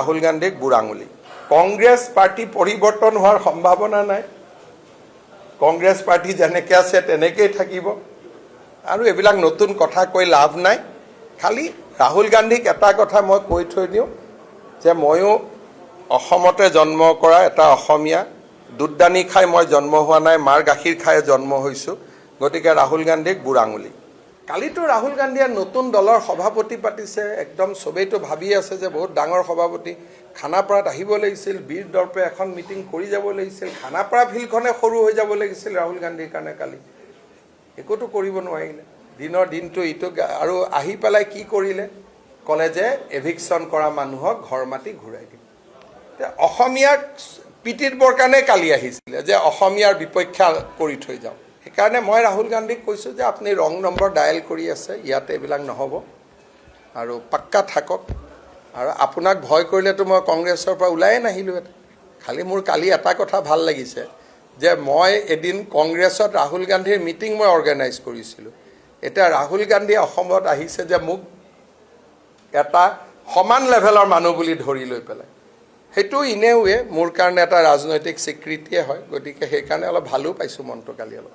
ৰাহুল গান্ধীক বুঢ়াঙুলি। কংগ্ৰেছ পাৰ্টি পৰিৱৰ্তন হোৱাৰ সম্ভাৱনা নাই। কংগ্ৰেছ পাৰ্টি যেনেকৈ আছে তেনেকেই থাকিব। আৰু এইবিলাক নতুন কথা কৈ লাভ নাই। খালি ৰাহুল গান্ধীক এটা কথা মই কৈ থৈ দিওঁ যে ময়ো অসমতে জন্ম কৰা এটা অসমীয়া। দুধদানি খাই মই জন্ম হোৱা নাই মাৰ গাখীৰ খাই জন্ম হৈছোঁ। গতিকে ৰাহুল গান্ধীক বুঢ়াঙুলি। কালিতো ৰাহুল গান্ধীয়ে নতুন দলৰ সভাপতি পাতিছে। একদম চবেইতো ভাবি আছে যে বহুত ডাঙৰ সভাপতি। খানাপাৰাত আহিব লাগিছিল বীৰ দৰ্পে এখন মিটিং কৰি যাব লাগিছিল। খানাপাৰা ফিল্ডখনে সৰু হৈ যাব লাগিছিল ৰাহুল গান্ধীৰ কাৰণে কালি। একোতো কৰিব নোৱাৰিলে। দিনৰ দিনটো ইটো আৰু আহি পেলাই কি কৰিলে? ক'লে যে এভিকশ্যন কৰা মানুহক ঘৰ মাটি ঘূৰাই তে অসমীয়াক পিটিবৰ কাৰণে কালি আহিছিলে যে অসমীয়াৰ বিপক্ষে কৰি থৈ যাওঁ। সেইকাৰণে মই ৰাহুল গান্ধীক কৈছোঁ যে আপুনি ৰং নম্বৰ ডায়েল কৰি আছে, ইয়াতে এইবিলাক নহ'ব। আৰু পাক্কা থাকক। আৰু আপোনাক ভয় কৰিলেতো মই কংগ্ৰেছৰ পৰা ওলায়ে নাহিলোহেঁতেন খালি মোৰ কালি এটা কথা ভালো লাগিছে, যে মই এদিন কংগ্ৰেছত ৰাহুল গান্ধীৰ মিটিং মই অৰ্গেনাইজ কৰিছিলোঁ। এতিয়া ৰাহুল গান্ধী অসমত আহিছে যে মোক এটা সমান লেভেলৰ মানুহ বুলি ধৰি লৈ পেলাই। সেইটো ইনেৱে মোৰ কাৰণে এটা ৰাজনৈতিক স্বীকৃতিয়ে হয়, গতিকে সেইকাৰণে অলপ ভালো পাইছোঁ মনটো কালি অলপ।